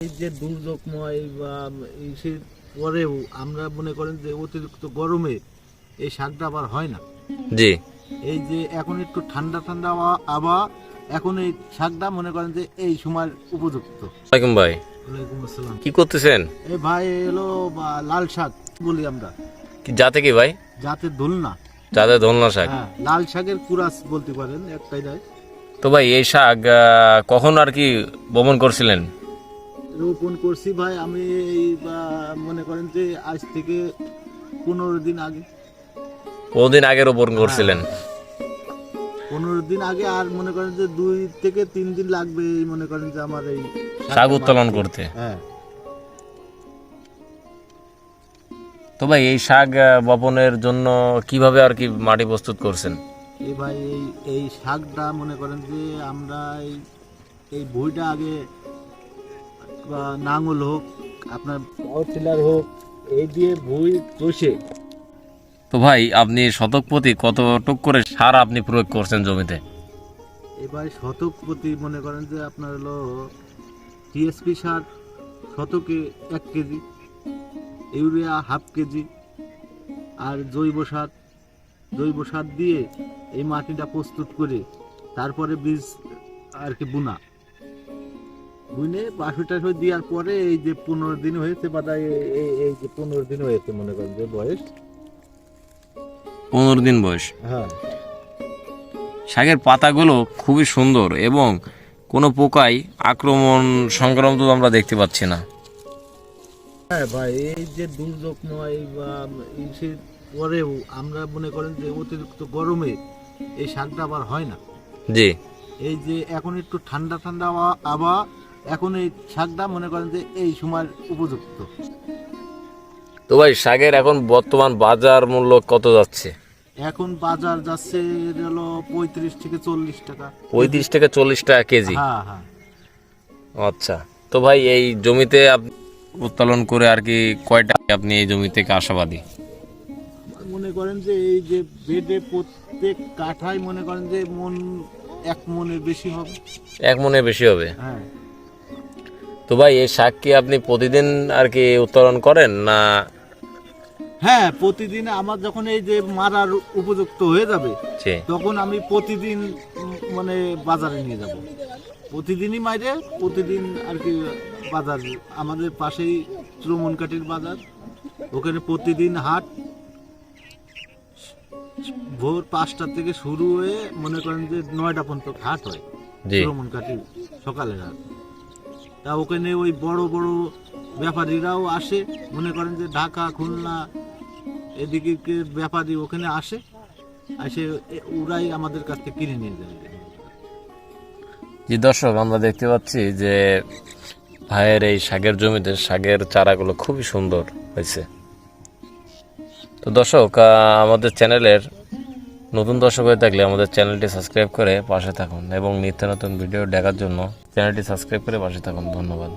এই যে দুর্যোগময় পরেও আমরা মনে করেন যে অতিরিক্ত গরমে এই শাকটা আবার হয় না। জি। এই যে এখন একটু ঠান্ডা ঠান্ডা আবহাওয়া- এখন এই শাকটা মনে করেন যে এই সময় উপযুক্ত। ওয়ালাইকুম ভাই। ওয়ালাইকুম আসসালাম। কি করতেছেন? এই ভাই এলো লাল শাক বলি আমরা। কি যাতে কি ভাই? যাতে দোলনা যাতে ধলনা শাক। হ্যাঁ লাল শাকের কুরাস বলতে পারেন একটাই তো ভাই এই শাক কখন আর কি বমন করছিলেন? রোপণ করছি ভাই আমি এই মনে করেন যে আজ থেকে পনেরো দিন আগে। বহুদিন আগে রোপণ করছিলেন? পনেরো দিন আগে আর মনে করেন যে দুই থেকে তিন দিন লাগবে এই মনে করেন যে আমার এই শাক উত্তোলন করতে? হ্যাঁ। তো ভাই এই শাক বপনের জন্য কীভাবে আর কি মাটি প্রস্তুত করছেন? এই ভাই এই এই শাকটা মনে করেন যে আমরা এই এই বইটা আগে নাঙল হোক আপনার পাওয়ার টিলার হোক এই দিয়ে বই চষে। তো ভাই আপনি শতক প্রতি কত টুক করে সার আপনি প্রয়োগ করছেন জমিতে? এবার শতক প্রতি মনে করেন যে আপনার হলো টিএসপি সার শতকে এক কেজি ইউরিয়া হাফ কেজি আর জৈব সার। জৈব সার দিয়ে এই মাটিটা প্রস্তুত করে তারপরে বীজ আর কি বুনা। বুনে বাসু টাসু দেওয়ার পরে এই যে পনেরো দিন হয়েছে বা এই- এই যে পনেরো দিন হয়েছে মনে করেন যে বয়স। পনেরো দিন বয়স। হ্যাঁ। শাকের পাতাগুলো খুবই সুন্দর এবং কোনো পোকাই আক্রমণ সংক্রান্ত আমরা দেখতে পাচ্ছি না। হ্যাঁ ভাই এই যে দুর্যোগময় বা এই পরেও আমরা মনে করেন যে অতিরিক্ত গরমে এই শাকটা আবার হয় না। জি। এই যে এখন একটু ঠান্ডা ঠান্ডা আবহাওয়া এখন এই শাকটা মনে করেন যে এই সময় উপযুক্ত। তো ভাই শাকের এখন বর্তমান বাজার মূল্য কত যাচ্ছে? এখন বাজার যাচ্ছে হলো পঁয়ত্রিশ থেকে চল্লিশ টাকা। পঁয়ত্রিশ থেকে চল্লিশ টাকা কেজি? হ্যাঁ হ্যাঁ। আচ্ছা। তো ভাই এই জমিতে আপনি উত্তোলন করে আর কি কয়টা আপনি এই জমি থেকে আশাবাদী? মনে করেন যে এই যে বেডে প্রত্যেক কাঠায় মনে করেন যে মন এক মনের বেশি হবে। এক মনে বেশি হবে? হ্যাঁ। তো ভাই এই শাক কি আপনি প্রতিদিন আর কি উত্তোলন করেন না? হ্যাঁ প্রতিদিন আমার যখন এই যে মারার উপযুক্ত হয়ে যাবে জি। তখন আমি প্রতিদিন উম, মানে বাজারে নিয়ে যাব। প্রতিদিনই মাইরে প্রতিদিন আর কি বাজার। আমাদের পাশেই চুরমনকাঠির বাজার। ওখানে প্রতিদিন হাট। ভোর পাঁচটা থেকে শুরু হয়ে মনে করেন যে নয়টা পর্যন্ত হাট হয়। জি। চুরমনকাঠি সকালের হাট। তা ওখানে ওই বড় বড় ব্যাপারীরাও আসে। মনে করেন যে ঢাকা, খুলনা, এদিকে ব্যাপারী ওখানে আসে। এসে ওরাই আমাদের কাছ থেকে কিনে নিয়ে যায়। জি দর্শক, আমরা দেখতে পাচ্ছি যে ভাইয়ের এই শাকের জমিতে শাকের চারাগুলো খুবই সুন্দর হয়েছে। তো দর্শক আমাদের চ্যানেলের নতুন দর্শক হয়ে থাকলে আমাদের চ্যানেলটি সাবস্ক্রাইব করে পাশে থাকুন এবং নিত্য নতুন ভিডিও দেখার জন্য চ্যানেলটি সাবস্ক্রাইব করে পাশে থাকুন। ধন্যবাদ।